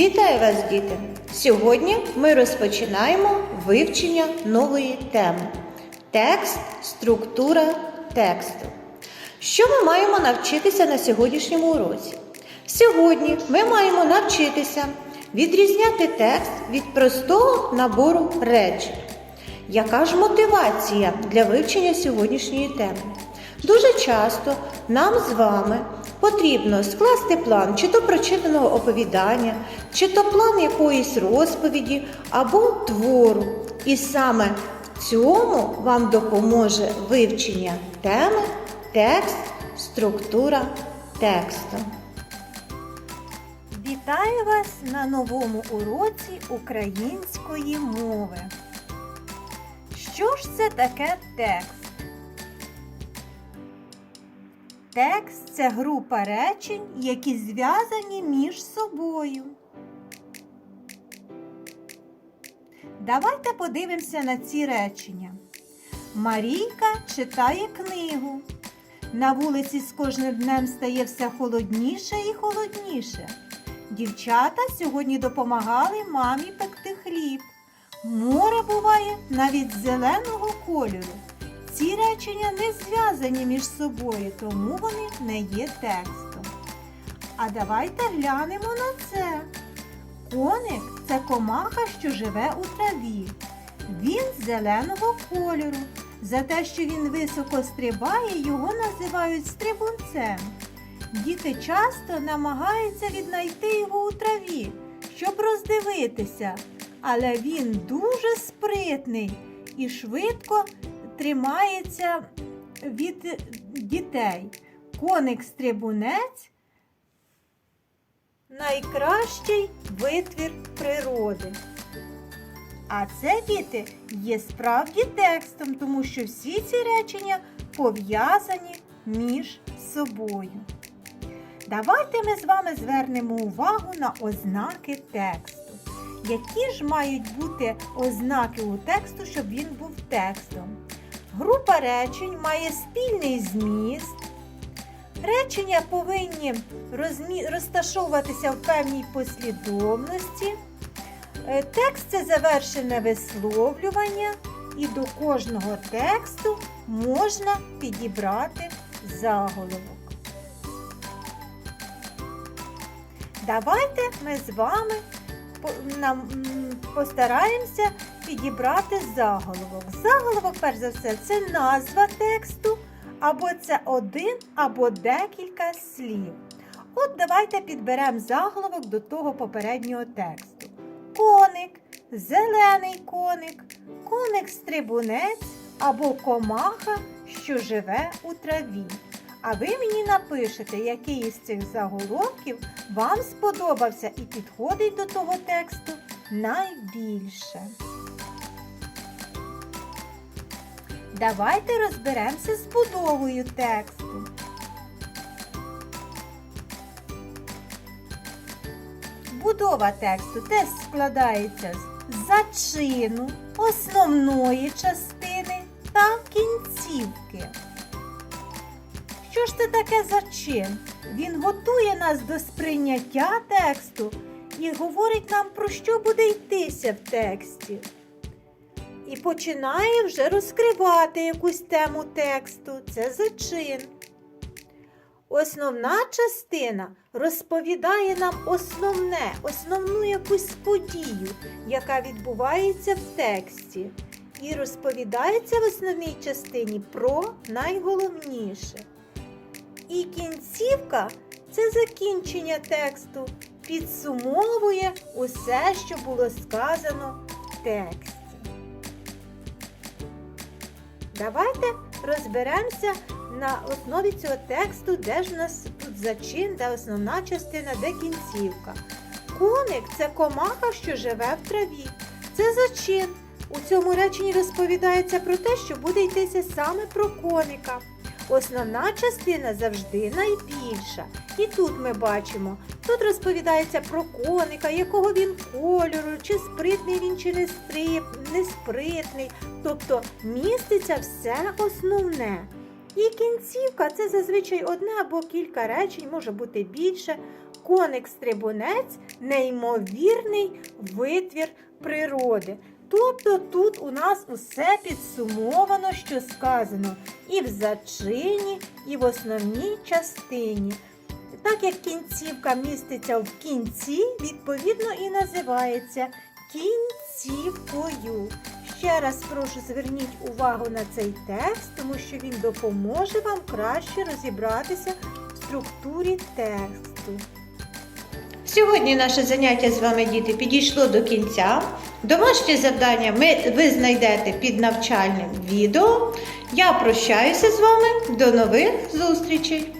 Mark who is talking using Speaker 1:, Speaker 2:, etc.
Speaker 1: Вітаю вас, діти! Сьогодні ми розпочинаємо вивчення нової теми текст, структура тексту. Що ми маємо навчитися на сьогоднішньому уроці? Сьогодні ми маємо навчитися відрізняти текст від простого набору речень. Яка ж мотивація для вивчення сьогоднішньої теми? Дуже часто нам з вами потрібно скласти план чи то прочитаного оповідання, чи то план якоїсь розповіді або твору. І саме цьому вам допоможе вивчення теми, текст, структура тексту.
Speaker 2: Вітаю вас на новому уроці української мови. Що ж це таке текст? Текст це група речень, які зв'язані між собою. Давайте подивимося на ці речення. Марійка читає книгу. На вулиці з кожним днем стає все холодніше і холодніше. Дівчата сьогодні допомагали мамі пекти хліб. Море буває навіть зеленого кольору. Ці речення не зв'язані між собою, тому вони не є текстом. А давайте глянемо на це. Коник це комаха, що живе у траві. Він зеленого кольору. За те, що він високо стрибає, його називають стрибунцем. Діти часто намагаються віднайти його у траві, щоб роздивитися, але він дуже спритний і швидко тримається від дітей. Коник-стрибунець найкращий витвір природи. А це діти є справді текстом, тому що всі ці речення пов'язані між собою. Давайте ми з вами звернемо увагу на ознаки тексту. Які ж мають бути ознаки у тексту, щоб він був текстом? Група речень має спільний зміст. Речення повинні розмі... розташовуватися в певній послідовності. Е, Текст це завершене висловлювання, і до кожного тексту можна підібрати заголовок. Давайте ми з вами постараємося підібрати заголовок. Заголовок, перш за все, це назва тексту, або це один, або декілька слів. От давайте підберемо заголовок до того попереднього тексту. Коник, зелений коник, коник-стрибунець або комаха, що живе у траві. А ви мені напишете, який із цих заголовків вам сподобався і підходить до того тексту найбільше. Давайте розберемося з будовою тексту. Будова тексту теж складається з зачину, основної частини та кінцівки. Що ж це таке зачин? Він готує нас до сприйняття тексту і говорить нам, про що буде йтися в тексті. І починає вже розкривати якусь тему тексту. Це зачин. Основна частина розповідає нам основне, основну якусь подію, яка відбувається в тексті. І розповідається в основній частині про найголовніше. І кінцівка це закінчення тексту, підсумовує усе, що було сказано в тексті. Давайте розберемося на основі цього тексту, де ж у нас тут зачин, де основна частина, де кінцівка. Коник це комаха, що живе в траві. Це зачин. У цьому реченні розповідається про те, що буде йтися саме про коника. Основна частина завжди найбільша. І тут ми бачимо, тут розповідається про коника, якого він кольору, чи спритний він, чи не, стрип, не спритний. Тобто міститься все основне. І кінцівка це зазвичай одне або кілька речень, може бути більше. коник-стрибунець неймовірний витвір природи. Тобто тут у нас усе підсумовано, що сказано і в зачині, і в основній частині. Так як кінцівка міститься в кінці, відповідно і називається кінцівкою. Ще раз прошу зверніть увагу на цей текст, тому що він допоможе вам краще розібратися в структурі тексту.
Speaker 1: Сьогодні наше заняття з вами, діти, підійшло до кінця. Домашнє завдання ви знайдете під навчальним відео. Я прощаюся з вами. До нових зустрічей!